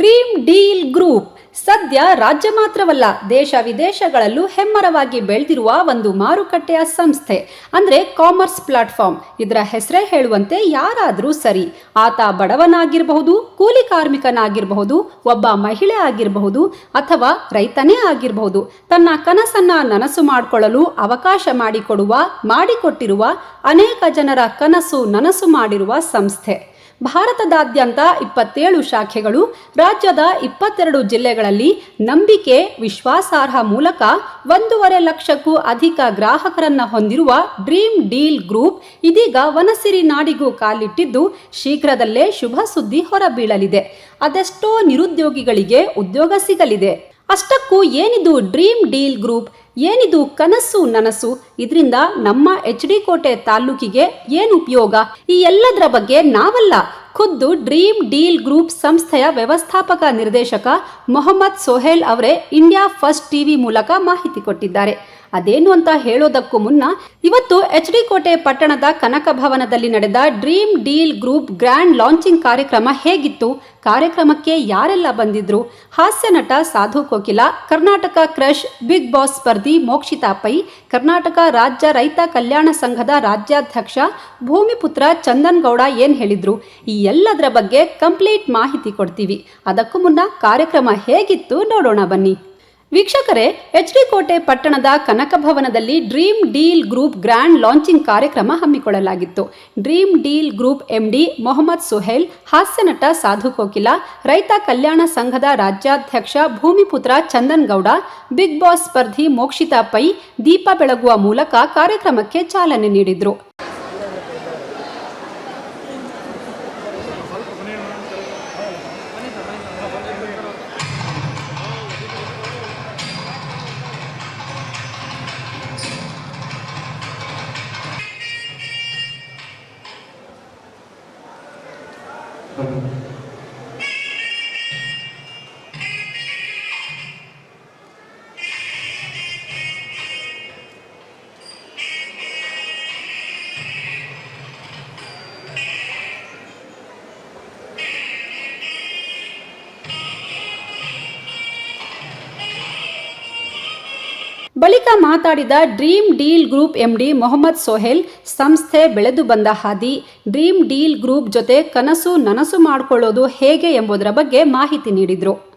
Dream deal group ಸದ್ಯ ರಾಜ್ಯ ಮಾತ್ರವಲ್ಲ, ದೇಶ ವಿದೇಶಗಳಲ್ಲೂ ಹೆಮ್ಮರವಾಗಿ ಬೆಳೆದಿರುವ ಒಂದು ಮಾರುಕಟ್ಟೆಯ ಸಂಸ್ಥೆ, ಅಂದ್ರೆ ಕಾಮರ್ಸ್ ಪ್ಲಾಟ್ಫಾರ್ಮ್. ಇದರ ಹೆಸರೇ ಹೇಳುವಂತೆ ಯಾರಾದರೂ ಸರಿ, ಆತ ಬಡವನಾಗಿರಬಹುದು, ಕೂಲಿ ಕಾರ್ಮಿಕನಾಗಿರಬಹುದು, ಒಬ್ಬ ಮಹಿಳೆ ಆಗಿರಬಹುದು, ಅಥವಾ ರೈತನೇ ಆಗಿರಬಹುದು, ತನ್ನ ಕನಸನ್ನ ನನಸು ಮಾಡಿಕೊಳ್ಳಲು ಅವಕಾಶ ಮಾಡಿಕೊಡುವ, ಮಾಡಿಕೊಟ್ಟಿರುವ, ಅನೇಕ ಜನರ ಕನಸು ನನಸು ಮಾಡಿರುವ ಸಂಸ್ಥೆ. ಭಾರತದಾದ್ಯಂತ ಇಪ್ಪತ್ತೇಳು ಶಾಖೆಗಳು, ರಾಜ್ಯದ ಇಪ್ಪತ್ತೆರಡು ಜಿಲ್ಲೆಗಳಲ್ಲಿ ನಂಬಿಕೆ, ವಿಶ್ವಾಸಾರ್ಹ ಮೂಲಕ ಒಂದೂವರೆ ಲಕ್ಷಕ್ಕೂ ಅಧಿಕ ಗ್ರಾಹಕರನ್ನ ಹೊಂದಿರುವ ಡ್ರೀಮ್ ಡೀಲ್ ಗ್ರೂಪ್ ಇದೀಗ ವನಸಿರಿ ನಾಡಿಗೂ ಕಾಲಿಟ್ಟಿದ್ದು ಶೀಘ್ರದಲ್ಲೇ ಶುಭ ಸುದ್ದಿ ಹೊರಬೀಳಲಿದೆ. ಅದೆಷ್ಟೋ ನಿರುದ್ಯೋಗಿಗಳಿಗೆ ಉದ್ಯೋಗ ಸಿಗಲಿದೆ. ಅಷ್ಟಕ್ಕೂ ಏನಿದು ಡ್ರೀಮ್ ಡೀಲ್ ಗ್ರೂಪ್? ಏನಿದು ಕನಸು ನನಸು? ಇದರಿಂದ ನಮ್ಮ ಎಚ್ ಡಿ ಕೋಟೆ ತಾಲೂಕಿಗೆ ಏನು ಉಪಯೋಗ? ಈ ಎಲ್ಲದರ ಬಗ್ಗೆ ನಾವಲ್ಲ. ಖುದ್ದು ಡ್ರೀಮ್ ಡೀಲ್ ಗ್ರೂಪ್ ಸಂಸ್ಥೆಯ ವ್ಯವಸ್ಥಾಪಕ ನಿರ್ದೇಶಕ ಮೊಹಮ್ಮದ್ ಸೊಹೇಲ್ ಅವರೇ ಇಂಡಿಯಾ ಫಸ್ಟ್ ಟಿವಿ ಮೂಲಕ ಮಾಹಿತಿ ಕೊಟ್ಟಿದ್ದಾರೆ. ಅದೇನು ಅಂತ ಹೇಳೋದಕ್ಕೂ ಮುನ್ನ, ಇವತ್ತು ಎಚ್ ಡಿ ಕೋಟೆ ಪಟ್ಟಣದ ಕನಕ ಭವನದಲ್ಲಿ ನಡೆದ dream deal group grand launching ಕಾರ್ಯಕ್ರಮ ಹೇಗಿತ್ತು? ಕಾರ್ಯಕ್ರಮಕ್ಕೆ ಯಾರೆಲ್ಲ ಬಂದಿದ್ರು? ಹಾಸ್ಯ ನಟ Sadhu Kokila, Karnataka crush big boss Mokshitha Pai, Karnataka ರಾಜ್ಯ ರೈತ ಕಲ್ಯಾಣ ಸಂಘದ ರಾಜ್ಯಾಧ್ಯಕ್ಷ ಭೂಮಿಪುತ್ರ ಚಂದನ್ ಗೌಡ ಏನ್ ಹೇಳಿದ್ರು. ಈ ಎಲ್ಲದರ ಬಗ್ಗೆ ಕಂಪ್ಲೀಟ್ ಮಾಹಿತಿ ಕೊಡ್ತೀವಿ. ಅದಕ್ಕೂ ಮುನ್ನ ಕಾರ್ಯಕ್ರಮ ಹೇಗಿತ್ತು ನೋಡೋಣ ಬನ್ನಿ. ವೀಕ್ಷಕರೇ ಎಚ್ ಡಿ ಕೋಟೆ ಪಟ್ಟಣದ ಕನಕ ಭವನದಲ್ಲಿ dream deal group grand launching ಕಾರ್ಯಕ್ರಮ ಹಮ್ಮಿಕೊಳ್ಳಲಾಗಿತ್ತು. Dream deal group MD Mohammed Suhail ಹಾಸ್ಯ ನಟ ಸಾಧು ಕೋಕಿಲ, ರೈತ ಕಲ್ಯಾಣ ಸಂಘದ ರಾಜ್ಯಾಧ್ಯಕ್ಷ ಭೂಮಿಪುತ್ರ ಚಂದನ್ ಗೌಡ ಬಿಗ್ ಬಾಸ್ ಸ್ಪರ್ಧಿ ಮೋಕ್ಷಿತಾ ಪೈ, ದೀಪ ಬೆಳಗುವ ಮೂಲಕ ಕಾರ್ಯಕ್ರಮಕ್ಕೆ ಚಾಲನೆ ನೀಡಿದ್ರು. ಬಳಿಕ ಮಾತಾಡಿದ dream deal group MD Mohammed Sohail, ಸಂಸ್ಥೆ ಬೆಳೆದು ಬಂದ ಹಾದಿ, ಡ್ರೀಮ್ ಡೀಲ್ ಗ್ರೂಪ್ ಜೊತೆ ಕನಸು ನನಸು ಮಾಡಿಕೊಳ್ಳೋದು ಹೇಗೆ ಎಂಬುದರ ಬಗ್ಗೆ ಮಾಹಿತಿ ನೀಡಿದ್ರು.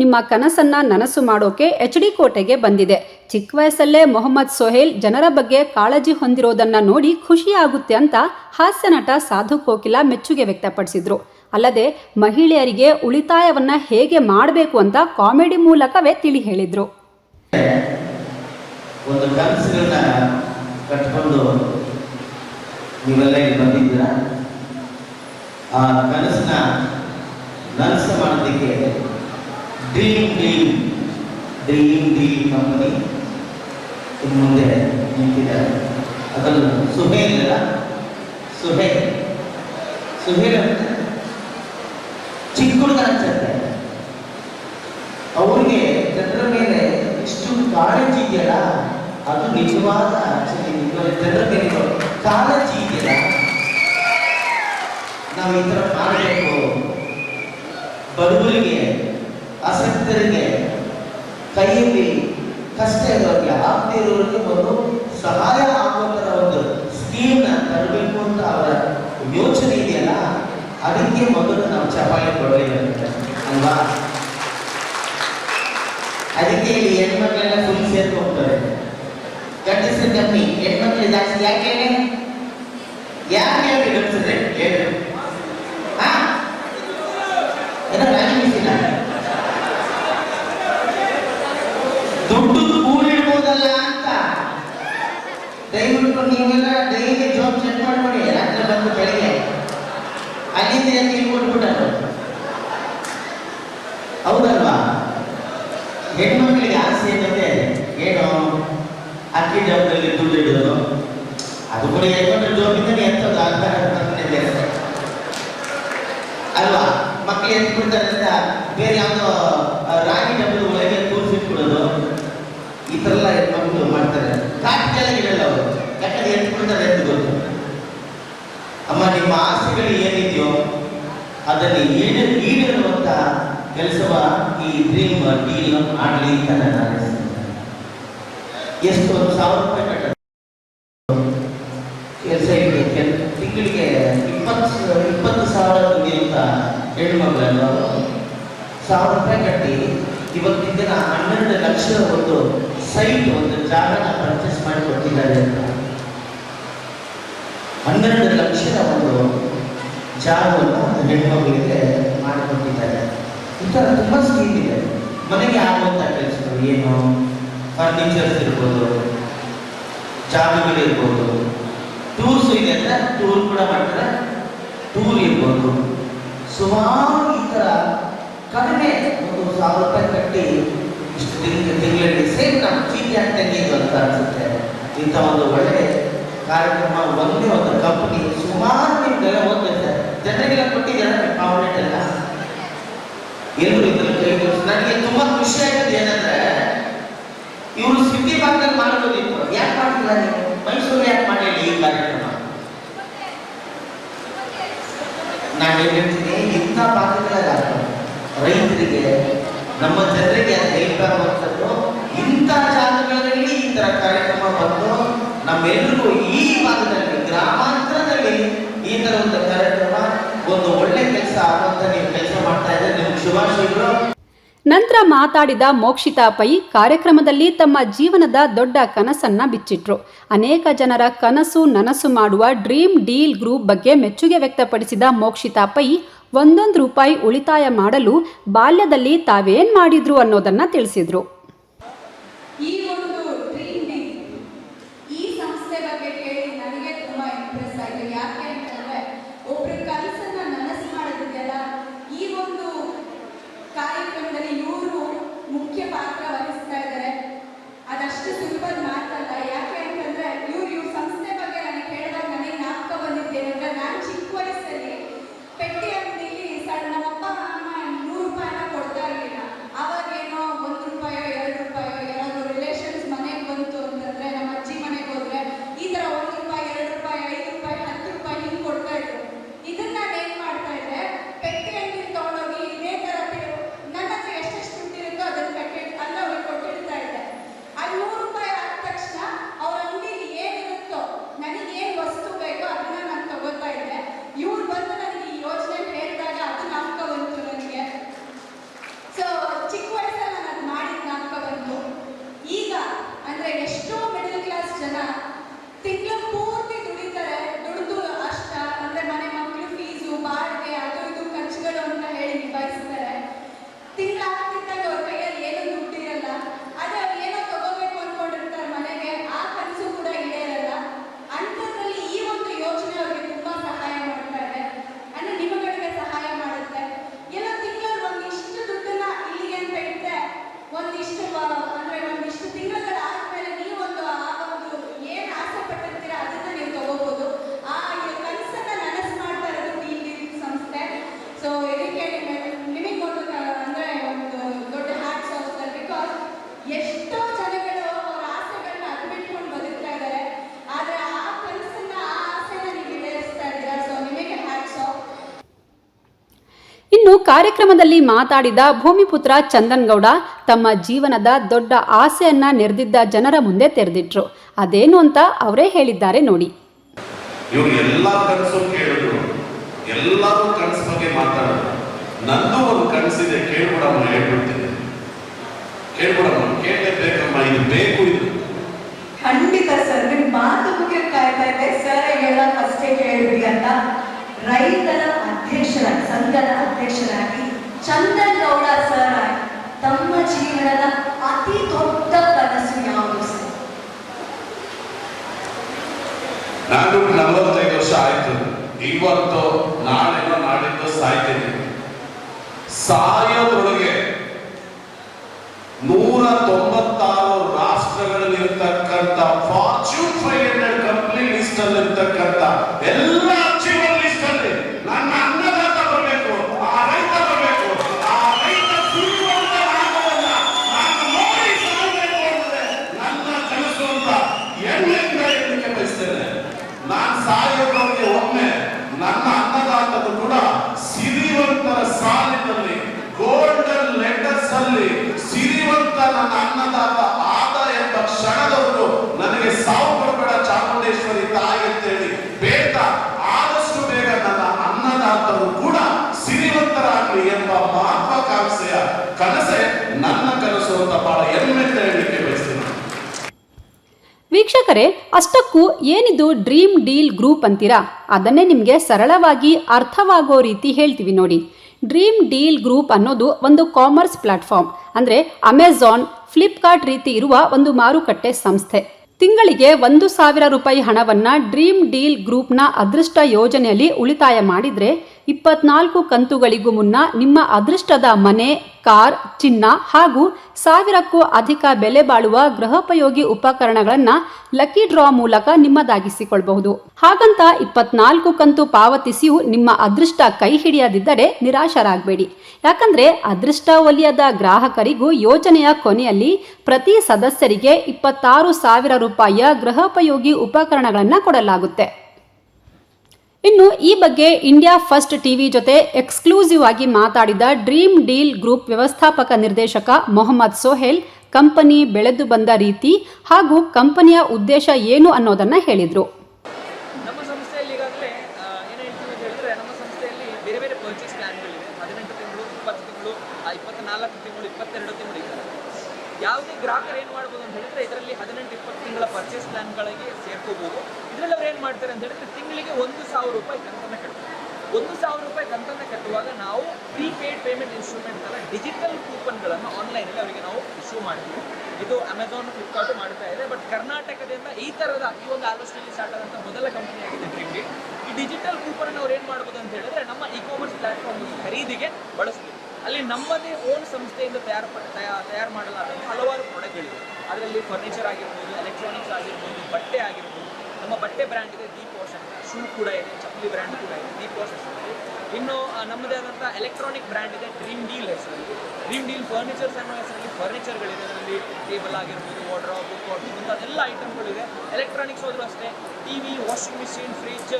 ನಿಮ್ಮ ಕನಸನ್ನ ನನಸು ಮಾಡೋಕೆ ಎಚ್ ಡಿ ಕೋಟೆಗೆ ಬಂದಿದೆ. ಚಿಕ್ಕ ವಯಸ್ಸಲ್ಲೇ ಮೊಹಮ್ಮದ್ ಸೊಹೇಲ್ ಜನರ ಬಗ್ಗೆ ಕಾಳಜಿ ಹೊಂದಿರೋದನ್ನ ನೋಡಿ ಖುಷಿಯಾಗುತ್ತೆ ಅಂತ ಹಾಸ್ಯ ನಟ ಸಾಧು ಕೋಕಿಲ ಮೆಚ್ಚುಗೆ ವ್ಯಕ್ತಪಡಿಸಿದ್ರು. ಅಲ್ಲದೆ ಮಹಿಳೆಯರಿಗೆ ಉಳಿತಾಯವನ್ನ ಹೇಗೆ ಮಾಡಬೇಕು ಅಂತ ಕಾಮಿಡಿ ಮೂಲಕವೇ ತಿಳಿ ಹೇಳಿದ್ರು. ಒಂದು ಕನಸುಗಳನ್ನ ಕಟ್ಕೊಂಡು ನೀವೆಲ್ಲ ಇಲ್ಲಿ ಆ ಕನಸನ್ನ ನನಸ ಮಾಡೋದಕ್ಕೆ dream deal dream deal company ಇನ್ನು ಮುಂದೆ ನಿಂತಿದ್ದಾರೆ ಅದನ್ನು ಸುಹೇಲ್ ಅಲ್ಲ ಸುಹೇಲ್ ಸುಹೇಲ್ ಅಂತ ಚಿಕ್ಕ ಹುಡುಗ ಅನ್ಸುತ್ತೆ ಅವ್ರಿಗೆ ಜನರ ಮೇಲೆ ಇಷ್ಟು ಕಾಳಜಿ ಇದೆಯಲ್ಲ ಅದು ನಿಜವಾದ ಜನರ ಮೇಲೆ ಕಾಳಜಿ ಇದೆಯಲ್ಲ ನಾವು ಈ ಥರ ಮಾಡಬೇಕು ಬಡವರಿಗೆ ಅಸಕ್ತರಿಗೆ ಕೈಯಲ್ಲಿ ಕಷ್ಟ ಇರೋರಿಗೆ, ಆಗದೆ ಇರೋರಿಗೆ ಒಂದು ಸಹಾಯ ಆಗುವ ಥರ ಒಂದು ಸ್ಕೀಮ್ನ ತರಬೇಕು ಅಂತ ಅವರ ಯೋಚನೆ ಇದೆಯಲ್ಲ, ಅದಕ್ಕೆ ಮೊದಲು ನಾವು ಚಪಾಳಿ ಕೊಡಲೇಬೇಕು ಅಲ್ವಾ? ಅದಕ್ಕೆ ಇಲ್ಲಿ ಹೆಣ್ಮಕ್ಳೆಲ್ಲ ಫುಲ್ ಸೇರ್ಕೊಂಡು ಹೋಗ್ತಾರೆ. ಗಂಡಸರು ಕಮ್ಮಿ, ಹೆಣ್ಮಕ್ಳು ಜಾಸ್ತಿ, ಯಾಕೆ? ಯಾಕೆ ಹೇಳಿ ಗಂಡಸರೆ? ಹೇಳಿ ಹಾ ಏನೋ ರಾಜಿ ಮಿಸಿಲ್ಲ ದುಡ್ಡು ಕೂಡಿಡ್ಬೋದಲ್ಲ ಅಂತ ದಯವಿಟ್ಟು ನೀವೆಲ್ಲ ಡೈಲಿ ಜಾಬ್ ಚೆಕ್ ಮಾಡ್ಕೊಳ್ಳಿ ರಾತ್ರಿ ಬಂದು ಬೆಳಿಗ್ಗೆ ಅಲ್ಲಿಂದ ಎದ್ದು ಇಲ್ಲಿ ಕೊಟ್ಬಿಟ್ಟರು ಹೌದಲ್ವಾ ಹೆಣ್ಮಕ್ಳಿಗೆ ಆಸೆ ಏನಂದ್ರೆ ಏನು ಅಕ್ಕಿ ಡಬ್ಬದಲ್ಲಿ ದುಡ್ಡು ಇಡೋದು ಅದು ಕೂಡ ಯಾಕಂದ್ರೆ ಜೋಬಿಂದನೇ ಎತ್ತೋದು ಆಧಾರ ಪ್ರಶ್ನೆ ಬೇರೆ ಅಲ್ವಾ ಮಕ್ಳು ಎತ್ಬಿಡ್ತಾರೆ ಅಂತ ಬೇರೆ ಯಾವುದೋ ಆ, ರಾಗಿ ಡಬ್ಬದ ಒಳಗೆ ಕೂರಿಸಿಟ್ಬಿಡೋದು ಈ ಥರ ಎಲ್ಲ ಹೆಣ್ಮಕ್ಳು ಮಾಡ್ತಾರೆ ಕಾಟಿಗೆಲ್ಲ ಇಡಲ್ಲ ಅವರು ಯಾಕಂದ್ರೆ ಎತ್ಬಿಡ್ತಾರೆ ಅಂತ ಗೊತ್ತು ಅಮ್ಮ ನಿಮ್ಮ ಆಸೆಗಳು ಏನಿದೆಯೋ ಅದನ್ನು ಈಡ, ಈಡೇರುವಂತ ಕೆಲಸವ ಈ ಡ್ರೀಮ್ ಡೀಲ್ ಮಾಡಲಿ ಅಂತ ನಾನು ಎಷ್ಟು ಒಂದು ಸಾವಿರ ರೂಪಾಯಿ ಕಟ್ಟ ಕೆಲಸ ತಿಂಗಳಿಗೆ ಇಪ್ಪತ್ತು ಇಪ್ಪತ್ತು ಸಾವಿರ ದುಡಿಯುವಂತ ಹೆಣ್ಣು ಮಕ್ಕಳನ್ನು ಸಾವಿರ ರೂಪಾಯಿ ಕಟ್ಟಿ ಇವತ್ತಿನ ದಿನ ಹನ್ನೆರಡು ಲಕ್ಷ ಒಂದು ಸೈಟ್ ಒಂದು ಜಾಗನ ಪರ್ಚೇಸ್ ಮಾಡಿ ಕೊಟ್ಟಿದ್ದಾರೆ ಅಂತ. ಹನ್ನೆರಡು ಲಕ್ಷದ ಒಂದು ಜಾಗವನ್ನು ಒಂದು ಹೆಣ್ಮಗುವಿಗೆ ಮಾಡಿಕೊಟ್ಟಿದ್ದಾರೆ. ಈ ಥರ ತುಂಬ ಸ್ಕೀಮ್ ಇದೆ. ಮನೆಗೆ ಆಗುವಂಥ ಕೆಲಸಗಳು ಏನು? ಫರ್ನಿಚರ್ಸ್ ಇರ್ಬೋದು, ಜಾಗಗಳಿರ್ಬೋದು. ಟೂರ್ಸ್ ಇದೆ ಅಂದರೆ ಟೂರ್ ಕೂಡ ಮಾಡ್ತಾರೆ. ಟೂರ್ ಇರ್ಬೋದು. ಸುಮಾರು ಈ ಥರ ಕಡಿಮೆ ಒಂದು ಸಾವಿರ ರೂಪಾಯಿ ಕಟ್ಟಿ ಇಷ್ಟು ತಿಂಗಳ ತಿಂಗಳಲ್ಲಿ ಸೇಮ್ ನಮ್ಮ ಚೀಟಿ ಅಂತ ಅಂತ ಅನಿಸುತ್ತೆ. ಇಂಥ ಒಂದು ಒಳ್ಳೆ ಕಾರ್ಯಕ್ರಮ ಒಂದೇ ಒಂದು ಕಂಪನಿ ಸುಮಾರು ನಿಮ್ಗೆಲ್ಲ ಓದ್ತಾರೆ ಜನರಿಗೆಲ್ಲ ಕೊಟ್ಟಿದ್ದಾರೆ ಕಾಂಪಿಟೇಟ್ ಎಲ್ಲ ಎಲ್ಲರೂ ಇದ್ರಲ್ಲಿ ಕೈ ನನಗೆ ತುಂಬಾ ಖುಷಿ ಆಗಿದೆ ಏನಂದ್ರೆ, ಇವರು ಸಿದ್ಧಿ ಭಾಗದಲ್ಲಿ ಮಾಡ್ಬೋದಿತ್ತು ಯಾಕೆ ಮಾಡಿಲ್ಲ ನೀವು? ಮೈಸೂರು ಯಾಕೆ ಮಾಡಿಲ್ಲ ಈ ಕಾರ್ಯಕ್ರಮ? ನಾನು ಹೇಳ್ತೀನಿ, ಇಂಥ ಭಾಗಗಳ ರೈತರಿಗೆ, ನಮ್ಮ ಜನರಿಗೆ ಅದು ಹೆಲ್ಪ್ ಆಗುವಂಥದ್ದು. ಇಂಥ ಜಾಗಗಳಲ್ಲಿ ಈ ತರ ಕಾರ್ಯಕ್ರಮ ಬಂದು ನಮ್ಮೆಲ್ಲರೂ ಈ ತರ ಒಂದು ಕಾರ್ಯಕ್ರಮ ಒಂದು ಒಳ್ಳೆ ಕೆಲಸ ಆಗುವಂತ ನೀವು ಕೆಲಸ ಮಾಡ್ತಾ ಇದ್ರೆ ನಿಮ್ಗೆ ಶುಭಾಶಯಗಳು. ನಂತರ ಮಾತಾಡಿದ ಮೋಕ್ಷಿತಾ ಪೈ ಕಾರ್ಯಕ್ರಮದಲ್ಲಿ ತಮ್ಮ ಜೀವನದ ದೊಡ್ಡ ಕನಸನ್ನ ಬಿಚ್ಚಿಟ್ರು. ಅನೇಕ ಜನರ ಕನಸು ನನಸು ಮಾಡುವ ಡ್ರೀಮ್ ಡೀಲ್ ಗ್ರೂಪ್ ಬಗ್ಗೆ ಮೆಚ್ಚುಗೆ ವ್ಯಕ್ತಪಡಿಸಿದ ಮೋಕ್ಷಿತಾ ಪೈ ಒಂದೊಂದು ರೂಪಾಯಿ ಉಳಿತಾಯ ಮಾಡಲು ಬಾಲ್ಯದಲ್ಲಿ ತಾವೇನ್ ಮಾಡಿದ್ರು ಅನ್ನೋದನ್ನ ತಿಳಿಸಿದ್ರು. ಕಾರ್ಯಕ್ರಮದಲ್ಲಿ ಮಾತಾಡಿದ ಭೂಮಿಪುತ್ರ ಚಂದನ್ಗೌಡ ತಮ್ಮ ಜೀವನದ ದೊಡ್ಡ ಆಸೆಯನ್ನ ನೆರೆದಿದ್ದ ಜನರ ಮುಂದೆ ತೆರೆದಿಟ್ರು. ಅದೇನು ಅಂತ ಅವರೇ ಹೇಳಿದ್ದಾರೆ ನೋಡಿ. ಇವ್ರು ಎಲ್ಲ ಕನಸು ಕೇಳಿದ್ರು. ಎಲ್ಲರೂ ಕನಸು ಬಗ್ಗೆ ಮಾತಾಡಿದ್ರು ನಂದು ಒಂದು ಕನಸಿದೆ ಕೇಳ್ಬಿಡಮ್ಮ ಹೇಳ್ಬಿಡ್ತೀನಿ. ಕೇಳ್ಬಿಡಮ್ಮ ಕೇಳಲೇಬೇಕಮ್ಮ ಇದು ಬೇಕು ಇದು. ಖಂಡಿತ ಸರ್ ನಿಮ್ ಮಾತು ಮುಗಿಯಕ್ ಕಾಯ್ತಾ ಇದೆ. ಸರ್ ಹೇಳ ಫಸ್ಟೇ ಕೇಳಿದ್ವಿ ಅಂತ. ರೈತರ ಸಂಘದ ಅಧ್ಯಕ್ಷರಾಗಿ ಚಂದನ್ ಗೌಡ ಸರ್ ತಮ್ಮ ಜೀವನದ ಅತಿ ದೊಡ್ಡ ಕನಸು ಯಾವುದು ನಾನು ನಲವತ್ತೈದು ವರ್ಷ ಆಯ್ತು. ಇವತ್ತು ನಾಳೆನೋ ನಾಡಿದ್ದು ಸಾಯ್ತೇನೆ. ಸಾಯೋದ್ರೊಳಗೆ ನೂರ ತೊಂಬತ್ತಾರು ರಾಷ್ಟ್ರಗಳಲ್ಲಿರ್ತಕ್ಕಂಥ Fortune five hundred company list ಅಲ್ಲಿ ಇರ್ತಕ್ಕಂಥ ಎಲ್ಲ ಅಚೀವರ್ ಲಿಸ್ಟ್ ಅಲ್ಲಿ ನನ್ನ ಅನ್ನದಾತ ಬರಬೇಕು ಆ ರೈತ ಬರಬೇಕು ಆ ರೈತ ಶ್ರೀಮಂತ ಆಗೋದನ್ನ ನಾನು ನೋಡಿ ಸಾಯ್ಬೇಕು ಅನ್ನೋದೇ ನನ್ನ ಕನಸು ಅಂತ ಹೆಮ್ಮೆಯಿಂದ ಹೇಳಲಿಕ್ಕೆ ಬಯಸ್ತೇನೆ ನಾನು ಸಾಯೋದ್ರೊಳಗೆ ಒಮ್ಮೆ ನನ್ನ ಅನ್ನದಾತರು ಕೂಡ ಸಿರಿವಂತರ ಸಾಲಿನಲ್ಲಿ ಗೋಲ್ಡನ್ ಲೆಟರ್ಸ್ ಅಲ್ಲಿ ಸಿರಿವಂತ ನನ್ನ ಅನ್ನದಾತ ಆದ ಎಂಬ ಕ್ಷಣದವರೆಗೂ ನನಗೆ ಸಾವು ಕೊಡಬೇಡ ಚಾಮುಂಡೇಶ್ವರಿ ತಾಯಿ ಅಂತೇಳಿ ಬೇಡ ಆದಷ್ಟು ಬೇಗ ನನ್ನ ಅನ್ನದಾತರು ಕೂಡ ಸಿರಿವಂತರಾಗಲಿ ಎಂಬ ಮಹತ್ವಾಕಾಂಕ್ಷೆಯ ಕನಸೆ ನನ್ನ ಕನಸು ಅಂತ ಬಹಳ ಹೆಮ್ಮೆಯಿಂದ ಹೇಳಲಿಕ್ಕೆ ಬಯಸ್ತೀನಿ. ವೀಕ್ಷಕರೇ, ಅಷ್ಟಕ್ಕೂ ಏನಿದು ಡ್ರೀಮ್ ಡೀಲ್ ಗ್ರೂಪ್ ಅಂತೀರಾ? ಅದನ್ನೇ ನಿಮಗೆ ಸರಳವಾಗಿ ಅರ್ಥವಾಗೋ ರೀತಿ ಹೇಳ್ತೀವಿ ನೋಡಿ. ಡ್ರೀಮ್ ಡೀಲ್ ಗ್ರೂಪ್ ಅನ್ನೋದು ಒಂದು ಕಾಮರ್ಸ್ ಪ್ಲಾಟ್ಫಾರ್ಮ್ ಅಂದರೆ ಅಮೆಝಾನ್ ಫ್ಲಿಪ್ಕಾರ್ಟ್ ರೀತಿ ಇರುವ ಒಂದು ಮಾರುಕಟ್ಟೆ ಸಂಸ್ಥೆ. ತಿಂಗಳಿಗೆ ಒಂದು ಸಾವಿರ ರೂಪಾಯಿ ಹಣವನ್ನ ಡ್ರೀಮ್ ಡೀಲ್ ಗ್ರೂಪ್ನ ಅದೃಷ್ಟ ಯೋಜನೆಯಲ್ಲಿ ಉಳಿತಾಯ ಮಾಡಿದ್ರೆ ಇಪ್ಪತ್ನಾಲ್ಕು ಕಂತುಗಳಿಗೂ ಮುನ್ನ ನಿಮ್ಮ ಅದೃಷ್ಟದ ಮನೆ, ಕಾರ್, ಚಿನ್ನ ಹಾಗೂ ಸಾವಿರಕ್ಕೂ ಅಧಿಕ ಬೆಲೆ ಬಾಳುವ ಗೃಹೋಪಯೋಗಿ ಉಪಕರಣಗಳನ್ನ ಲಕ್ಕಿ ಡ್ರಾ ಮೂಲಕ ನಿಮ್ಮದಾಗಿಸಿಕೊಳ್ಳಬಹುದು ಹಾಗಂತ ಇಪ್ಪತ್ನಾಲ್ಕು ಕಂತು ಪಾವತಿಸಿಯೂ ನಿಮ್ಮ ಅದೃಷ್ಟ ಕೈ ಹಿಡಿಯದಿದ್ದರೆ ನಿರಾಶರಾಗಬೇಡಿ. ಯಾಕಂದ್ರೆ ಅದೃಷ್ಟ ಒಲಿಯದ ಗ್ರಾಹಕರಿಗೂ ಯೋಜನೆಯ ಕೊನೆಯಲ್ಲಿ ಪ್ರತಿ ಸದಸ್ಯರಿಗೆ ಇಪ್ಪತ್ತಾರು ಸಾವಿರ ರೂಪಾಯಿಯ ಗೃಹೋಪಯೋಗಿ ಉಪಕರಣಗಳನ್ನು ಕೊಡಲಾಗುತ್ತೆ. ಇನ್ನು ಈ ಬಗ್ಗೆ ಇಂಡಿಯಾ ಫಸ್ಟ್ ಟಿವಿ ಜೊತೆ ಎಕ್ಸ್ಕ್ಲೂಸಿವ್ ಆಗಿ ಮಾತಾಡಿದ ಡ್ರೀಮ್ ಡೀಲ್ ಗ್ರೂಪ್ ವ್ಯವಸ್ಥಾಪಕ ನಿರ್ದೇಶಕ ಮೊಹಮ್ಮದ್ ಸೋಹೇಲ್ ಕಂಪನಿ ಬೆಳೆದು ಬಂದ ರೀತಿ ಹಾಗೂ ಕಂಪನಿಯ ಉದ್ದೇಶ ಏನು ಅನ್ನೋದನ್ನ ಹೇಳಿದ್ರು ನಮ್ಮ ಸಂಸ್ಥೆಯಲ್ಲಿ ಈಗಾಗಲೇ ಏನು ಹೇಳ್ತೀವಿ ಅಂತ ಹೇಳಿದ್ರೆ ನಮ್ಮ ಸಂಸ್ಥೆಯಲ್ಲಿ ಬೇರೆ ಬೇರೆ ಪರ್ಚೇಸ್ ಪ್ಲಾನ್ಗಳಿವೆ ಹದಿನೆಂಟು ತಿಂಗಳು ಇಪ್ಪತ್ತು ತಿಂಗಳು ಇಪ್ಪತ್ನಾಲ್ಕು ತಿಂಗಳು ಇಪ್ಪತ್ತೆರಡು ತಿಂಗಳು ಇದ್ದಾರೆ ಯಾವುದೇ ಗ್ರಾಹಕರು ಏನು ಮಾಡ್ಬೋದು ಅಂತ ಹೇಳಿದ್ರೆ ಇದರಲ್ಲಿ ಹದಿನೆಂಟು ಇಪ್ಪತ್ತು ತಿಂಗಳ ಪರ್ಚೇಸ್ ಪ್ಲಾನ್ಗಳಿಗೆ ಸೇರ್ಕೋಬಹುದು ಇದರಲ್ಲಿ ಅವ್ರು ಏನು ಮಾಡ್ತಾರೆ ಅಂತ ಹೇಳಿದ್ರೆ ತಿಂಗಳಿಗೆ ಒಂದು ಸಾವಿರ ರೂಪಾಯಿ ಕಂತನ್ನು ಕಟ್ಟಬೇಕು ಒಂದು ಸಾವಿರ ರೂಪಾಯಿ ಕಂತನ್ನು ಕಟ್ಟುವಾಗ ನಾವು ಪ್ರೀಪೇಯ್ಡ್ ಪೇಮೆಂಟ್ ಇನ್ಸ್ಟ್ರೂಮೆಂಟ್ ಅಲ್ಲ ಡಿಜಿಟಲ್ ಕೂಪನ್ಗಳನ್ನು ಆನ್ಲೈನಲ್ಲಿ ಅವರಿಗೆ ನಾವು ಇಶ್ಯೂ ಮಾಡ್ತೀವಿ. ಇದು ಅಮೆಝಾನ್ ಫ್ಲಿಪ್ಕಾರ್ಟ್ ಮಾಡ್ತಾ ಇದೆ ಬಟ್ ಕರ್ನಾಟಕದಿಂದ ಈ ಥರದ ಈ ಒಂದು ಆಲೋಚನೆಯಲ್ಲಿ ಸ್ಟಾರ್ಟ್ ಆದಂಥ ಮೊದಲ ಕಂಪನಿ ಆಗಿದೆ ಈ ಡಿಜಿಟಲ್ ಕೂಪನ್ ಅವ್ರು ಏನು ಮಾಡ್ಬೋದು ಅಂತ ಹೇಳಿದ್ರೆ ನಮ್ಮ ಇ ಕಾಮರ್ಸ್ ಪ್ಲಾಟ್ಫಾರ್ಮ್ ಖರೀದಿಗೆ ಬಳಸ್ತೀವಿ. ಅಲ್ಲಿ ನಮ್ಮದೇ ಓನ್ ಸಂಸ್ಥೆಯಿಂದ ತಯಾರು ತಯಾರು ಮಾಡಲಾದಂಥ ಹಲವಾರು ಪ್ರಾಡಕ್ಟ್ಗಳಿವೆ ಅದರಲ್ಲಿ ಫರ್ನಿಚರ್ ಆಗಿರ್ಬೋದು ಎಲೆಕ್ಟ್ರಾನಿಕ್ಸ್ ಆಗಿರ್ಬೋದು, ಬಟ್ಟೆ ಆಗಿರ್ಬೋದು. ನಮ್ಮ ಬಟ್ಟೆ ಬ್ರ್ಯಾಂಡ್ ಇದೆ ದೀಪ್ ಅಂತ ಶೂ ಕೂಡ ಇದೆ ಚಪ್ಪಲಿ ಬ್ರ್ಯಾಂಡ್ ಕೂಡ ಇದೆ ವಾಶ್ ಹೆಸರಲ್ಲಿ ಇನ್ನು ನಮ್ಮದೇ ಆದಂಥ ಎಲೆಕ್ಟ್ರಾನಿಕ್ ಬ್ರ್ಯಾಂಡ್ ಇದೆ ಡ್ರೀಮ್ ಡೀಲ್ ಹೆಸರಲ್ಲಿ. ಡ್ರೀಮ್ ಡೀಲ್ ಫರ್ನಿಚರ್ಸ್ ಅನ್ನೋ ಹೆಸರಲ್ಲಿ ಫರ್ನಿಚರ್ಗಳಿದೆ ಅದರಲ್ಲಿ ಟೇಬಲ್ ಆಗಿರ್ಬೋದು ವಾರ್ಡ್ರಾಬ್ ಬುಕ್ ಮುಂತಾದೆಲ್ಲ ಐಟಮ್ಗಳಿದೆ ಎಲೆಕ್ಟ್ರಾನಿಕ್ಸ್ ಹೋದರೂ ಅಷ್ಟೇ T V washing machine fridge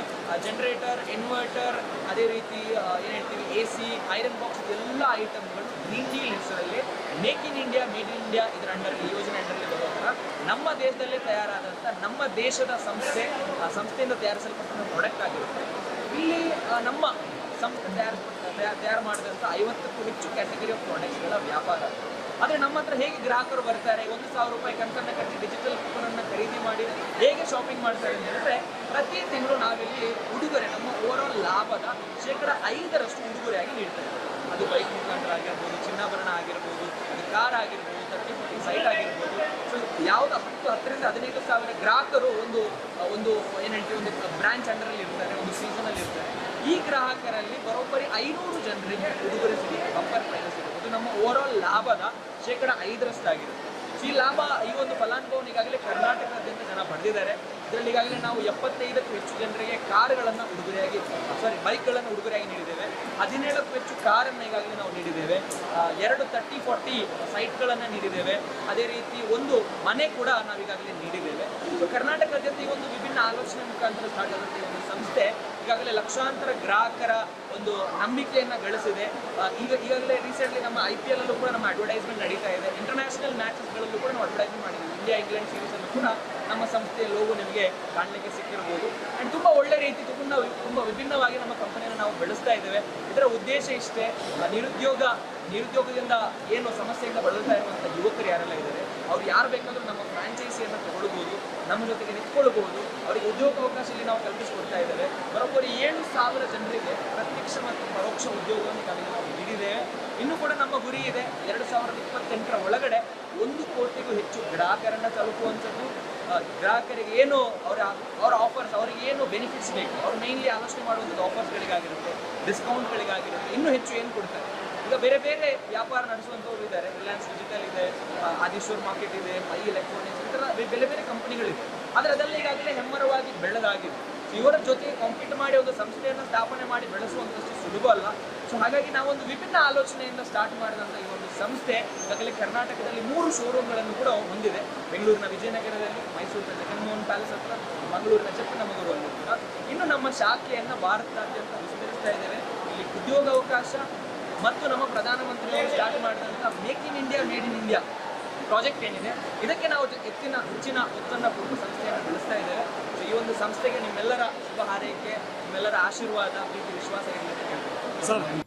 generator inverter ಅದೇ ರೀತಿ ಏನು ಹೇಳ್ತೀವಿ ಎ ಸಿ ಐರನ್ ಬಾಕ್ಸ್ ಎಲ್ಲ ಐಟಮ್ಗಳು ಗ್ರೀನ್ ಡೀಲ್ ಹೆಸರಲ್ಲಿ make in India made in India ಇದರ ಅಂಡರಲ್ಲಿ ಯೋಜನೆ ಅಂಡರಲ್ಲಿ ಬರುವಾಗ ನಮ್ಮ ದೇಶದಲ್ಲೇ ತಯಾರಾದಂಥ ನಮ್ಮ ದೇಶದ ಸಂಸ್ಥೆ, ಆ ಸಂಸ್ಥೆಯಿಂದ ತಯಾರಿಸಲ್ಪಟ್ಟ ಪ್ರಾಡಕ್ಟ್ ಆಗಿರುತ್ತೆ. ಇಲ್ಲಿ ನಮ್ಮ ಸಂಸ್ಥೆ ತಯಾರಿಸ ತಯಾರು ತಯಾರು ಮಾಡಿದಂಥ ಐವತ್ತಕ್ಕೂ ಹೆಚ್ಚು ಕ್ಯಾಟಗರಿ ಆಫ್ ಪ್ರಾಡಕ್ಟ್ಸ್ಗಳ ವ್ಯಾಪಾರ. ಆದರೆ ನಮ್ಮ ಹತ್ರ ಹೇಗೆ ಗ್ರಾಹಕರು ಬರ್ತಾರೆ? ಒಂದು ಸಾವಿರ ರೂಪಾಯಿ ಕಂತನ್ನು ಕಟ್ಟಿ ಡಿಜಿಟಲ್ ಕೂಪನನ್ನು ಖರೀದಿ ಮಾಡಿ ಹೇಗೆ ಶಾಪಿಂಗ್ ಮಾಡ್ತಾರೆ ಅಂತ ಹೇಳಿದ್ರೆ, ಪ್ರತಿ ತಿಂಗಳು ನಾವಿಲ್ಲಿ ಉಡುಗೊರೆ, ನಮ್ಮ ಓವರಾಲ್ ಲಾಭದ ಶೇಕಡ ಐದರಷ್ಟು ಉಡುಗೊರೆಯಾಗಿ ನೀಡ್ತಾರೆ. ಅದು ಬೈಕ್ ಮುಖಾಂತರ ಆಗಿರ್ಬೋದು, ಚಿನ್ನಾಭರಣ ಆಗಿರ್ಬೋದು, ಅದು ಕಾರ್ ಆಗಿರ್ಬೋದು ತರ್ಟಿ ಫೋರ್ಟಿ ಸೈಟ್ ಆಗಿರ್ಬೋದು. ಸೊ ಯಾವ್ದು ಹತ್ತು, ಹತ್ತರಿಂದ ಹದಿನೈದು ಸಾವಿರ ಗ್ರಾಹಕರು ಒಂದು ಒಂದು, ಏನು ಹೇಳ್ತೀವಿ, ಒಂದು ಬ್ರಾಂಚ್ ಅಂಡರಲ್ಲಿ ಇರ್ತಾರೆ, ಒಂದು ಸೀಸನಲ್ಲಿ ಇರ್ತಾರೆ. ಈ ಗ್ರಾಹಕರಲ್ಲಿ ಬರೋಬ್ಬರಿ ಐನೂರು ಜನರಿಗೆ ಉಡುಗೊರೆ ಸಿಗುತ್ತೆ ಬಂಪರ್ ಪ್ರೈಸ್ ಸಿಗುತ್ತೆ. ಇದು ನಮ್ಮ ಓವರ್ಆಲ್ ಲಾಭದ ಶೇಕಡ ಐದರಷ್ಟಾಗಿರುತ್ತೆ ಈ ಲಾಭ, ಈ ಒಂದು ಫಲಾನುಭವನ ಈಗಾಗಲೇ ಕರ್ನಾಟಕದಿಂದ ಜನ ಪಡೆದಿದ್ದಾರೆ ಇದರಲ್ಲಿ ಈಗಾಗಲೇ ನಾವು ಎಪ್ಪತ್ತೈದಕ್ಕೂ ಹೆಚ್ಚು ಜನರಿಗೆ ಕಾರುಗಳನ್ನು ಉಡುಗೊರೆಯಾಗಿ ಸಾರಿ ಬೈಕ್ಗಳನ್ನು ಉಡುಗೊರೆಯಾಗಿ ನೀಡಿದ್ದೇವೆ. ಹದಿನೇಳಕ್ಕೂ ಹೆಚ್ಚು ಕಾರನ್ನು ಈಗಾಗಲೇ ನಾವು ನೀಡಿದ್ದೇವೆ. ಎರಡು ತರ್ಟಿ ಫಾರ್ಟಿ ಸೈಟ್ಗಳನ್ನು ನೀಡಿದ್ದೇವೆ. ಅದೇ ರೀತಿ ಒಂದು ಮನೆ ಕೂಡ ನಾವು ಈಗಾಗಲೇ ನೀಡಿದ್ದೇವೆ ಕರ್ನಾಟಕದಾದ್ಯಂತ ಈ ಒಂದು ವಿಭಿನ್ನ ಆಲೋಚನೆ ಮುಖಾಂತರ ಸ್ಟಾರ್ಟ್ ಒಂದು ಸಂಸ್ಥೆ ಈಗಾಗಲೇ ಲಕ್ಷಾಂತರ ಗ್ರಾಹಕರ ಒಂದು ನಂಬಿಕೆಯನ್ನ ಗಳಿಸಿದೆ. ಈಗ ಈಗಾಗಲೇ ರೀಸೆಂಟ್ಲಿ ನಮ್ಮ ಐ ಪಿ ಎಲ್ ಅಲ್ಲೂ ಕೂಡ ನಮ್ಮ ಅಡ್ವರ್ಟೈಸ್ಮೆಂಟ್ ನಡೀತಾ ಇದೆ. ಇಂಟರ್ನ್ಯಾಷನಲ್ ಮ್ಯಾಚಸ್ಗಳಲ್ಲೂ ಕೂಡ ನಾವು ಅಡ್ವರ್ಟೈಸ್ಮೆಂಟ್ ಮಾಡಿದ್ದೀವಿ. ಇಂಡಿಯಾ ಇಂಗ್ಲೆಂಡ್ ಸೀರೀಸ್ ಅನ್ನು ಕೂಡ ನಮ್ಮ ಸಂಸ್ಥೆಯ ಲೋಗೋ ನಿಮಗೆ ಕಾಣಲಿಕ್ಕೆ ಸಿಕ್ಕಿರ್ಬೋದು. ಅಂಡ್ ತುಂಬಾ ಒಳ್ಳೆ ರೀತಿ ತುಂಬಾ ತುಂಬಾ ವಿಭಿನ್ನವಾಗಿ ನಮ್ಮ ಕಂಪನಿಯನ್ನು ನಾವು ಬೆಳೆಸ್ತಾ ಇದ್ದೇವೆ. ಇದರ ಉದ್ದೇಶ ಇಷ್ಟೇ ನಿರುದ್ಯೋಗ, ನಿರುದ್ಯೋಗದಿಂದ ಏನು ಸಮಸ್ಯೆಯಿಂದ ಬಳಲ್ತಾ ಇರುವಂಥ ಯುವಕರು ಯಾರೆಲ್ಲ ಇದ್ದಾರೆ ಅವ್ರು ಯಾರು ಬೇಕಾದರೂ ನಮ್ಮ ಫ್ರಾಂಚೈಸಿಯನ್ನು ತಗೊಳ್ಬೋದು, ನಮ್ಮ ಜೊತೆಗೆ ನಿಂತ್ಕೊಳ್ಬಹುದು ಅವರಿಗೆ ಉದ್ಯೋಗಾವಕಾಶ ಇಲ್ಲಿ ನಾವು ಕಲ್ಪಿಸಿಕೊಡ್ತಾ ಇದ್ದೇವೆ. ಬರೋಬ್ಬರಿ ಏಳು ಸಾವಿರ ಜನರಿಗೆ ಪ್ರತ್ಯಕ್ಷ ಮತ್ತು ಪರೋಕ್ಷ ಉದ್ಯೋಗವನ್ನು ಈಗಾಗಲೇ ನಾವು ನೀಡಿದ್ದೇವೆ ಇನ್ನು ಕೂಡ ನಮ್ಮ ಗುರಿ ಇದೆ, ಎರಡು ಸಾವಿರದ ಇಪ್ಪತ್ತೆಂಟರ ಒಳಗಡೆ ಒಂದು ಕೋಟಿಗೂ ಹೆಚ್ಚು ಗ್ರಾಹಕರನ್ನು ತಲುಪುವಂಥದ್ದು. ಗ್ರಾಹಕರಿಗೆ ಏನು ಅವರ ಅವರ ಆಫರ್ಸ್ ಅವರಿಗೆ ಏನು ಬೆನಿಫಿಟ್ಸ್ ಬೇಕು, ಅವ್ರು ಮೇನ್ಲಿ ಆಲೋಚನೆ ಮಾಡುವಂಥದ್ದು ಆಫರ್ಸ್ಗಳಿಗಾಗಿರುತ್ತೆ ಡಿಸ್ಕೌಂಟ್ಗಳಿಗಾಗಿರುತ್ತೆ ಇನ್ನೂ ಹೆಚ್ಚು ಏನು ಕೊಡ್ತಾರೆ? ಈಗ ಬೇರೆ ಬೇರೆ ವ್ಯಾಪಾರ ನಡೆಸುವಂಥವ್ರು ಇದ್ದಾರೆ. ರಿಲಯನ್ಸ್ ಡಿಜಿಟಲ್ ಇದೆ ಆದೀಶ್ವರ್ ಮಾರ್ಕೆಟ್ ಇದೆ, ಮೈ ಎಲೆಕ್ಟ್ರಾನಿಕ್ಸ್ ಈ ಥರ ಬೇರೆ ಬೇರೆ ಕಂಪನಿಗಳಿವೆ ಆದರೆ ಅದರಲ್ಲಿ ಈಗಾಗಲೇ ಹೆಮ್ಮರವಾಗಿ ಬೆಳೆದಾಗಿದೆ. ಇವರ ಜೊತೆ ಕಾಂಪೀಟ್ ಮಾಡಿ ಒಂದು ಸಂಸ್ಥೆಯನ್ನು ಸ್ಥಾಪನೆ ಮಾಡಿ ಬೆಳೆಸುವಂಥಷ್ಟು ಸುಲಭ ಅಲ್ಲ. ಸೊ ಹಾಗಾಗಿ ನಾವೊಂದು ವಿಭಿನ್ನ ಆಲೋಚನೆಯಿಂದ ಸ್ಟಾರ್ಟ್ ಮಾಡಿದಂಥ ಈ ಒಂದು ಸಂಸ್ಥೆ, ಈಗಾಗಲೇ ಕರ್ನಾಟಕದಲ್ಲಿ ಮೂರು ಶೋರೂಮ್ಗಳನ್ನು ಕೂಡ ಹೊಂದಿದೆ. ಬೆಂಗಳೂರಿನ ವಿಜಯನಗರದಲ್ಲಿ, ಮೈಸೂರಿನ ಜಗನ್ಮೋಹನ್ ಪ್ಯಾಲೇಸ್ ಹತ್ರ, ಮಂಗಳೂರಿನ ಚಪ್ಪನಮಗೂರಲ್ಲಿ ಕೂಡ. ಇನ್ನು ನಮ್ಮ ಶಾಖೆಯನ್ನು ಭಾರತದಾದ್ಯಂತ ವಿಸ್ತರಿಸ್ತಾ ಇದ್ದೇವೆ. ಇಲ್ಲಿ ಉದ್ಯೋಗಾವಕಾಶ ಮತ್ತು ನಮ್ಮ ಪ್ರಧಾನಮಂತ್ರಿಯವರು ಸ್ಟಾರ್ಟ್ ಮಾಡಿದಂಥ make in India made in India project ಏನಿದೆ ಇದಕ್ಕೆ ನಾವು ಹೆಚ್ಚಿನ ಹೆಚ್ಚಿನ ಒತ್ತನ್ನು ಕೊಟ್ಟು ಸಂಸ್ಥೆಯನ್ನು ಬೆಳೆಸ್ತಾ ಇದ್ದೇವೆ. ಸೊ ಈ ಒಂದು ಸಂಸ್ಥೆಗೆ ನಿಮ್ಮೆಲ್ಲರ ಶುಭ ಹಾರೈಕೆ ನಿಮ್ಮೆಲ್ಲರ ಆಶೀರ್ವಾದ ಪ್ರೀತಿ ವಿಶ್ವಾಸ ಇರಲಿ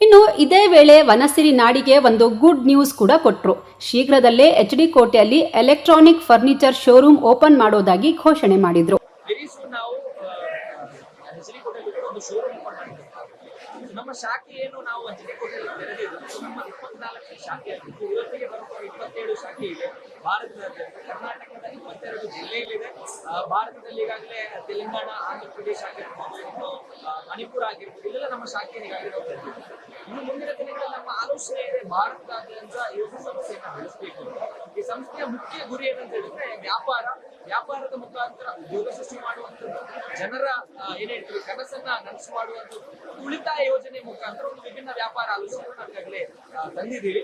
ಇನ್ನು ಇದೇ ವೇಳೆ ವನಸಿರಿ ನಾಡಿಗೆ ಒಂದು ಗುಡ್ ನ್ಯೂಸ್ ಕೂಡ ಕೊಟ್ಟರು ಶೀಘ್ರದಲ್ಲೇ ಎಚ್ ಡಿ ಕೋಟೆಯಲ್ಲಿ ಎಲೆಕ್ಟ್ರಾನಿಕ್ ಫರ್ನಿಚರ್ ಶೋರೂಮ್ ಓಪನ್ ಮಾಡೋದಾಗಿ ಘೋಷಣೆ ಮಾಡಿದ್ರು. ನಮ್ಮ ಶಾಖೆ ಏನು ನಾವು ಹೆಸರಿಕೋಟೆಯಲ್ಲಿ ತೆರೆದಿದ್ದು ಅದು ನಮ್ಮ ಇಪ್ಪತ್ನಾಲ್ಕು ಶಾಖೆ ಇವತ್ತಿಗೆ ಬರುವ ಇಪ್ಪತ್ತೇಳು ಶಾಖೆ ಇದೆ. ಭಾರತದಾದ್ಯಂತ ಕರ್ನಾಟಕದ ಇಪ್ಪತ್ತೆರಡು ಜಿಲ್ಲೆಗಳಿದೆ ಭಾರತದಲ್ಲಿ ಈಗಾಗಲೇ ತೆಲಂಗಾಣ ಆಂಧ್ರ ಪ್ರದೇಶ ಆಗಿರ್ಬೋದು ಮಣಿಪುರ ಆಗಿರ್ಬೋದು, ಇಲ್ಲೆಲ್ಲ ನಮ್ಮ ಶಾಖೆ ಇನ್ನು ಮುಂದಿನ ದಿನಗಳಲ್ಲಿ ನಮ್ಮ ಆಲೋಚನೆ ಇದೆ ಭಾರತದಾದ್ಯಂತ ಯೋಗ ಸಂಸ್ಥೆಯನ್ನು ಬೆಳೆಸಬೇಕು ಈ ಸಂಸ್ಥೆಯ ಮುಖ್ಯ ಗುರಿ ಏನಂತ ಹೇಳಿದ್ರೆ ವ್ಯಾಪಾರ. ವ್ಯಾಪಾರದ ಮುಖಾಂತರ ಉದ್ಯೋಗ ಸೃಷ್ಟಿ ಮಾಡುವಂಥದ್ದು, ಜನರ ಏನೇಳ್ತೀವಿ ಕನಸನ್ನ ನನಸು ಮಾಡುವಂಥದ್ದು, ಉಳಿತಾಯ ಯೋಜನೆ ಮುಖಾಂತರ ಒಂದು ವಿಭಿನ್ನ ವ್ಯಾಪಾರ ಆಲೋಚನೆ ಈಗಾಗಲೇ ತಂದಿದ್ದೀವಿ.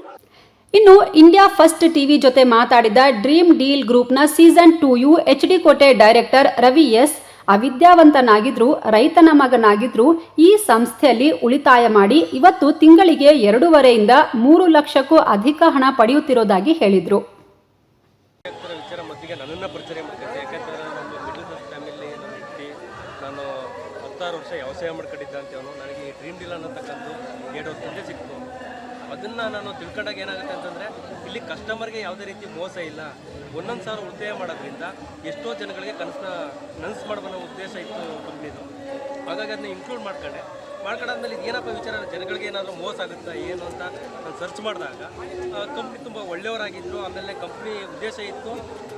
ಇನ್ನು ಇಂಡಿಯಾ ಫಸ್ಟ್ ಟಿವಿ ಜೊತೆ ಮಾತಾಡಿದ ಡ್ರೀಮ್ ಡೀಲ್ ಗ್ರೂಪ್ನ season two U H D Kote director Ravi S ಅವಿದ್ಯಾವಂತನಾಗಿದ್ರು, ರೈತನ ಮಗನಾಗಿದ್ರು, ಈ ಸಂಸ್ಥೆಯಲ್ಲಿ ಉಳಿತಾಯ ಮಾಡಿ ಇವತ್ತು ತಿಂಗಳಿಗೆ ಎರಡೂವರೆಯಿಂದ ಮೂರು ಲಕ್ಷಕ್ಕೂ ಅಧಿಕ ಹಣ ಪಡೆಯುತ್ತಿರೋದಾಗಿ ಹೇಳಿದ್ರು. ಹತ್ತಾರು ವರ್ಷ ವ್ಯವಸಾಯ ಮಾಡ್ಕೊಂಡಿದ್ದೆ ಅಂತವನು ನನಗೆ ಈ ಡ್ರೀಮ್ ಡೀಲ್ ಅನ್ನತಕ್ಕಂಥ ಎರಡು ವರ್ಷದಿಂದ ಸಿಕ್ತು ಅದನ್ನು ನಾನು ತಿಳ್ಕೊಂಡಾಗ ಏನಾಗುತ್ತೆ ಅಂತಂದರೆ, ಇಲ್ಲಿ ಕಸ್ಟಮರ್ಗೆ ಯಾವುದೇ ರೀತಿ ಮೋಸ ಇಲ್ಲ. ಒಂದೊಂದು ಸಾವಿರ ಉಳಿತಾಯ ಮಾಡೋದ್ರಿಂದ ಎಷ್ಟೋ ಜನಗಳಿಗೆ ಕನಸನ್ನ ನನಸು ಮಾಡುವ ಉದ್ದೇಶ ಇತ್ತು ಕಂಪ್ನಿದು ಹಾಗಾಗಿ ಅದನ್ನ ಇನ್ಕ್ಲೂಡ್ ಮಾಡ್ಕೊಂಡೆ. ಮಾಡ್ಕೊಂಡಾದ್ಮೇಲೆ ಏನಪ್ಪ ವಿಚಾರ ಜನಗಳಿಗೆ ಏನಾದರೂ ಮೋಸ ಆಗುತ್ತಾ, ಏನು ಅಂತ ನಾನು ಸರ್ಚ್ ಮಾಡಿದಾಗ ಕಂಪ್ನಿ ತುಂಬ ಒಳ್ಳೆಯವರಾಗಿದ್ದರು ಆಮೇಲೆ ಕಂಪ್ನಿ ಉದ್ದೇಶ ಇತ್ತು.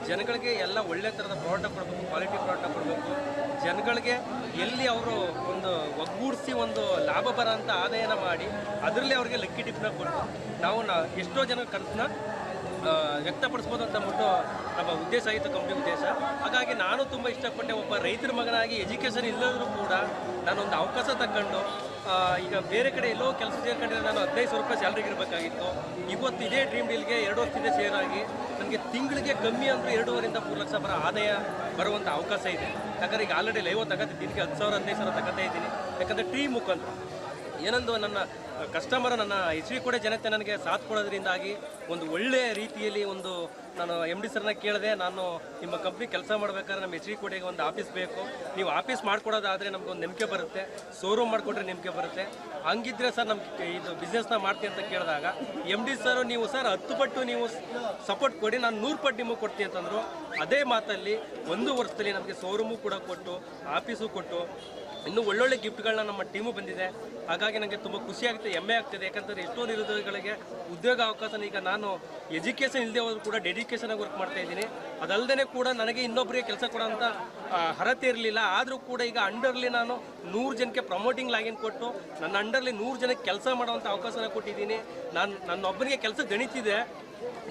ಜನಗಳಿಗೆ ಎಲ್ಲ ಒಳ್ಳೆ ಥರದ ಪ್ರಾಡಕ್ಟ್ ಕೊಡಬೇಕು ಕ್ವಾಲಿಟಿ ಪ್ರಾಡಕ್ಟ್ ಕೊಡಬೇಕು. ಜನಗಳಿಗೆ ಎಲ್ಲಿ ಅವರು ಒಂದು ಒಗ್ಗೂಡಿಸಿ ಒಂದು ಲಾಭ ಬರೋಂಥ ಆದಾಯನ ಮಾಡಿ, ಅದರಲ್ಲಿ ಅವ್ರಿಗೆ ಲಕ್ಕಿ ಟಿಪ್ನ ಕೊಟ್ಟು ನಾವು ನಾ ಎಷ್ಟೋ ಜನ ಕನಸನ್ನ ವ್ಯಕ್ತಪಡಿಸ್ಬೋದು ಅಂತ ಅಂದ್ಬಿಟ್ಟು ನಮ್ಮ ಉದ್ದೇಶ ಆಗಿತ್ತು ಕಂಪ್ನಿ ಉದ್ದೇಶ. ಹಾಗಾಗಿ ನಾನು ತುಂಬ ಇಷ್ಟಪಟ್ಟೆ ಒಬ್ಬ ರೈತರ ಮಗನಾಗಿ ಎಜುಕೇಷನ್ ಇಲ್ಲದರೂ ಕೂಡ ನಾನೊಂದು ಅವಕಾಶ ತಗೊಂಡು ಈಗ ಬೇರೆ ಕಡೆ ಎಲ್ಲೋ ಕೆಲಸ ಸೇರ್ಕೊಂಡ್ರೆ ನಾನು ಹದಿನೈದು ಸಾವಿರ ರೂಪಾಯಿ ಸ್ಯಾಲ್ರಿಗೆ ಇರಬೇಕಾಗಿತ್ತು. ಇವತ್ತು ಇದೇ ಡ್ರೀಮ್ ಡೀಲ್ಗೆ ಎರಡು ವರ್ಷದಿಂದ ಸೇರಾಗಿ ನನಗೆ ತಿಂಗಳಿಗೆ ಕಮ್ಮಿ ಅಂದರೆ ಎರಡೂವರೆಯಿಂದ ಮೂರು ಲಕ್ಷ ಬರೋ ಆದಾಯ ಬರುವಂಥ ಅವಕಾಶ ಇದೆ. ಯಾಕಂದರೆ ಈಗ ಆಲ್ರೆಡಿ ಲೈವ್ ತಗೋತಿದ್ದೀನಿ ಹತ್ತು ಸಾವಿರ, ಹದಿನೈದು ಸಾವಿರ ತಗೋತಾ ಇದ್ದೀನಿ. ಯಾಕಂದರೆ ಟ್ರೀ ಮುಖಾಂತರ. ಏನೊಂದು ನನ್ನ ಕಸ್ಟಮರ್ ನನ್ನ ಎಚ್ ವಿ ಕೂಡ ಜನತೆ ನನಗೆ ಸಾಥ್ ಕೊಡೋದ್ರಿಂದಾಗಿ ಒಂದು ಒಳ್ಳೆಯ ರೀತಿಯಲ್ಲಿ ಒಂದು ನಾನು ಎಂ ಡಿ ಸರ್ನ ಕೇಳಿದೆ, ನಾನು ನಿಮ್ಮ ಕಂಪ್ನಿ ಕೆಲಸ ಮಾಡ್ಬೇಕಾದ್ರೆ ನಮ್ಮ ಎಚ್ ವಿ ಕೋಟೆಗೆ ಒಂದು ಆಫೀಸ್ ಬೇಕು. ನೀವು ಆಫೀಸ್ ಮಾಡ್ಕೊಡೋದಾದರೆ ನಮಗೊಂದು ನಂಬಿಕೆ ಬರುತ್ತೆ ಶೋರೂಮ್ ಮಾಡಿಕೊಟ್ರೆ ನಂಬಿಕೆ ಬರುತ್ತೆ. ಹಂಗಿದ್ರೆ ಸರ್ ನಮ್ಮ ಇದು ಬಿಸ್ನೆಸ್ನ ಮಾಡ್ತೀನಿ ಅಂತ ಕೇಳಿದಾಗ ಎಂ ಡಿ ಸರ್ ನೀವು ಸರ್ ಹತ್ತು ಪಟ್ಟು ನೀವು ಸಪೋರ್ಟ್ ಕೊಡಿ, ನಾನು ನೂರು ಪಟ್ಟು ನಿಮಗೆ ಕೊಡ್ತೀನಿ ಅಂತಂದರು. ಅದೇ ಮಾತಲ್ಲಿ ಒಂದು ವರ್ಷದಲ್ಲಿ ನಮಗೆ ಶೋರೂಮು ಕೂಡ ಕೊಟ್ಟು ಆಫೀಸು ಕೊಟ್ಟು ಇನ್ನೂ ಒಳ್ಳೊಳ್ಳೆ ಗಿಫ್ಟ್ಗಳನ್ನ ನಮ್ಮ ಟೀಮು ಬಂದಿದೆ. ಹಾಗಾಗಿ ನನಗೆ ತುಂಬ ಖುಷಿ ಆಗುತ್ತೆ, ಹೆಮ್ಮೆ ಆಗ್ತಿದೆ. ಯಾಕಂತಂದ್ರೆ ಎಷ್ಟೋ ನಿರುದ್ಯೋಗಿಗಳಿಗೆ ಉದ್ಯೋಗ ಅವಕಾಶನ ಈಗ ನಾನು ಎಜುಕೇಷನ್ ಇಲ್ಲದೆ ಹೋದ್ರು ಕೂಡ ಡೆಡಿಕೇಶನ್ ಆಗಿ ವರ್ಕ್ ಮಾಡ್ತಾ ಇದ್ದೀನಿ. ಅದಲ್ಲದೆ ಕೂಡ ನನಗೆ ಇನ್ನೊಬ್ಬರಿಗೆ ಕೆಲಸ ಕೊಡೋಂಥ ಅರ್ಹತೆ ಇರಲಿಲ್ಲ. ಆದರೂ ಕೂಡ ಈಗ ಅಂಡರ್ಲಿ ನಾನು ನೂರು ಜನಕ್ಕೆ ಪ್ರಮೋಟಿಂಗ್ ಲಾಗಿನ್ ಕೊಟ್ಟು ನನ್ನ ಅಂಡರ್ಲಿ ನೂರು ಜನಕ್ಕೆ ಕೆಲಸ ಮಾಡೋವಂಥ ಅವಕಾಶನ ಕೊಟ್ಟಿದ್ದೀನಿ. ನಾನು ನನ್ನೊಬ್ಬರಿಗೆ ಕೆಲಸ ಗಣಿತಿದೆ.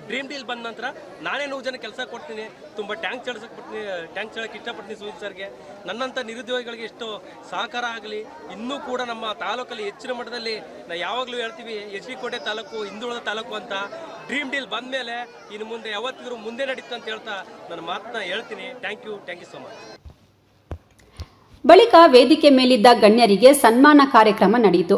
ಡ್ರೀಮ್ ಡೀಲ್ ಬಂದ ನಂತರ ನಾನೇ ನೂರು ಜನ ಕೆಲಸ ಕೊಡ್ತೀನಿ, ತುಂಬ ಟ್ಯಾಂಕ್ ಚಳಿಸಕ್ಕೆ ಬರ್ತೀನಿ ಟ್ಯಾಂಕ್ ಚಳಕ್ಕೆ ಇಷ್ಟಪಡ್ತೀನಿ ಸುನೀಲ್ ಸರ್ಗೆ. ನನ್ನಂಥ ನಿರುದ್ಯೋಗಿಗಳಿಗೆ ಎಷ್ಟು ಸಹಕಾರ ಆಗಲಿ, ಇನ್ನೂ ಕೂಡ ನಮ್ಮ ತಾಲೂಕಲ್ಲಿ ಹೆಚ್ಚಿನ ಮಟ್ಟದಲ್ಲಿ ನಾವು ಯಾವಾಗಲೂ ಹೇಳ್ತೀವಿ, ಎಚ್ ಕೋಟೆ ತಾಲೂಕು, ಹಿಂದುಳಿದ ತಾಲೂಕು ಅಂತ. ಡ್ರೀಮ್ ಡೀಲ್ ಬಂದ ಮೇಲೆ ಇನ್ನು ಮುಂದೆ ಯಾವತ್ತಿದ್ರು ಮುಂದೆ ನಡೀತು ಅಂತ ಹೇಳ್ತಾ ನನ್ನ ಮಾತನ್ನ ಹೇಳ್ತೀನಿ. Thank you thank you so much ಬಳಿಕ ವೇದಿಕೆ ಮೇಲಿದ್ದ ಗಣ್ಯರಿಗೆ ಸನ್ಮಾನ ಕಾರ್ಯಕ್ರಮ ನಡೆಯಿತು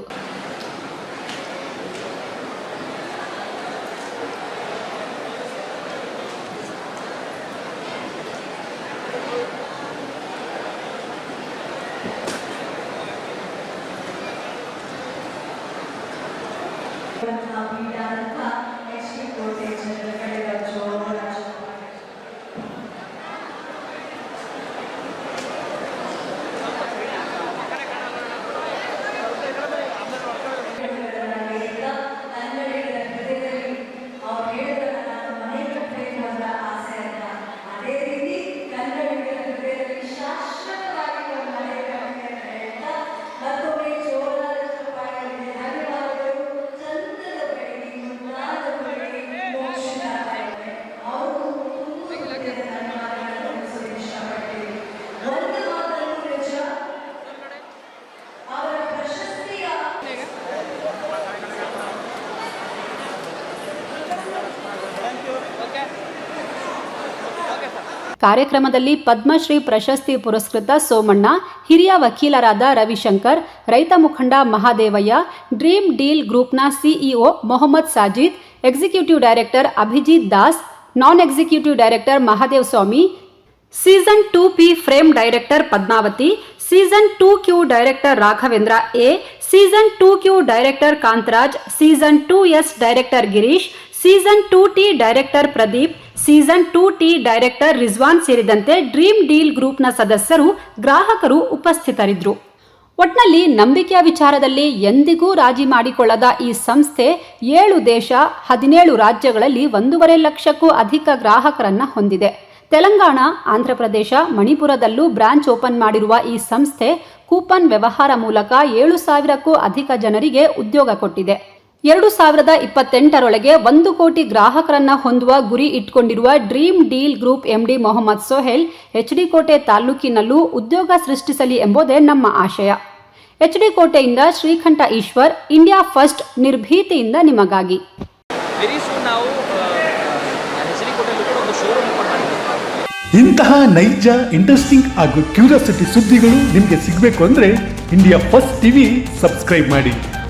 ಕೋಟೆ ಜನಗಳ ಜೋರ ಕನ್ನಡಿಗರ ಹೃದಯದಲ್ಲಿ ಅವ್ರು ಹೇಳಿದ್ರೆ ನಾನು ಮನೆ ಕಟ್ಟಬೇಕು ಅನ್ನೋ ಆಸೆ ಅಲ್ಲ ಅದೇ ರೀತಿ ಕನ್ನಡಿಗರ ಹೃದಯದಲ್ಲಿ ಶಾಶ್ವತವಾಗಿ ಒಂದು ಮನೆ ಕಟ್ಟಬೇಕು ಅಂತ ಹೇಳ್ತಾ ಮತ್ತೊಮ್ಮೆ ಜೋರಾದ ಚಪ್ಪಾಳೆಗಳಿಗೆ ಧನ್ಯವಾದಗಳು ಚಂದದ ಬೆಳಗಿ ಮುಂದಾದ ಬೆಳಗಿ ಮೋಕ್ಷದ ಬೆಳಗಿ ಅವರು ತುಂಬ ಹೃದಯದ ಧನ್ಯವಾದಗಳನ್ನು ತಿಳಿಸಲು ಇಷ್ಟಪಡ್ತೀನಿ ಒಂದು ಮಾತನ್ನು ನಿಜ ಅವರ ಪ್ರಶಸ್ತಿಯ ಕಾರ್ಯಕ್ರಮದಲ್ಲಿ ಪದ್ಮಶ್ರೀ ಪ್ರಶಸ್ತಿ ಪುರಸ್ಕೃತ ಸೋಮಣ್ಣ, ಹಿರಿಯ ವಕೀಲರಾದ ರವಿಶಂಕರ್, ರೈತ ಮುಖಂಡ ಮಹಾದೇವಯ್ಯ, ಡ್ರೀಮ್ ಡೀಲ್ ಗ್ರೂಪ್ನ CEO Mohammed Sajid, executive director Abhijit Das, non executive director Mahadev Swamy, season two P frame director Padmavathi, season two Q director Raghavendra A, season two Q director Kantharaj, season two S director Girish, season two T director Pradeep season two T director Rizwan ಸೇರಿದಂತೆ dream deal ಗ್ರೂಪ್ನ ಸದಸ್ಯರು, ಗ್ರಾಹಕರು ಉಪಸ್ಥಿತರಿದ್ದರು. ಒಟ್ನಲ್ಲಿ ನಂಬಿಕೆಯ ವಿಚಾರದಲ್ಲಿ ಎಂದಿಗೂ ರಾಜಿ ಮಾಡಿಕೊಳ್ಳದ ಈ ಸಂಸ್ಥೆ ಏಳು ದೇಶ, ಹದಿನೇಳು ರಾಜ್ಯಗಳಲ್ಲಿ ಒಂದೂವರೆ ಲಕ್ಷಕ್ಕೂ ಅಧಿಕ ಗ್ರಾಹಕರನ್ನ ಹೊಂದಿದೆ. ತೆಲಂಗಾಣ, ಆಂಧ್ರಪ್ರದೇಶ, ಮಣಿಪುರದಲ್ಲೂ ಬ್ರಾಂಚ್ ಓಪನ್ ಮಾಡಿರುವ ಈ ಸಂಸ್ಥೆ ಕೂಪನ್ ವ್ಯವಹಾರ ಮೂಲಕ ಏಳು ಸಾವಿರಕ್ಕೂ ಅಧಿಕ ಜನರಿಗೆ ಉದ್ಯೋಗ ಕೊಟ್ಟಿದೆ. ಎರಡು ಸಾವಿರದ ಇಪ್ಪತ್ತೆಂಟರೊಳಗೆ ಒಂದು ಕೋಟಿ ಗ್ರಾಹಕರನ್ನ ಹೊಂದುವ ಗುರಿ ಇಟ್ಕೊಂಡಿರುವ dream deal group MD Mohammed Sohail HD Kote ತಾಲೂಕಿನಲ್ಲೂ ಉದ್ಯೋಗ ಸೃಷ್ಟಿಸಲಿ ಎಂಬುದೇ ನಮ್ಮ ಆಶಯ. ಎಚ್ಡಿ ಕೋಟೆಯಿಂದ ಶ್ರೀಕಂಠ ಈಶ್ವರ್ ಇಂಡಿಯಾ ಫಸ್ಟ್ ನಿರ್ಭೀತಿಯಿಂದ ನಿಮಗಾಗಿ. ಇಂತಹ ನೈಜ ಇಂಟ್ರೆಸ್ಟಿಂಗ್ ಹಾಗೂ ಕ್ಯೂರಿಯಾಸಿಟಿ ಸುದ್ದಿಗಳು ನಿಮಗೆ ಸಿಗಬೇಕು ಅಂದ್ರೆ ಇಂಡಿಯಾ ಫಸ್ಟ್ ಟಿವಿ ಸಬ್ಸ್ಕ್ರೈಬ್ ಮಾಡಿ.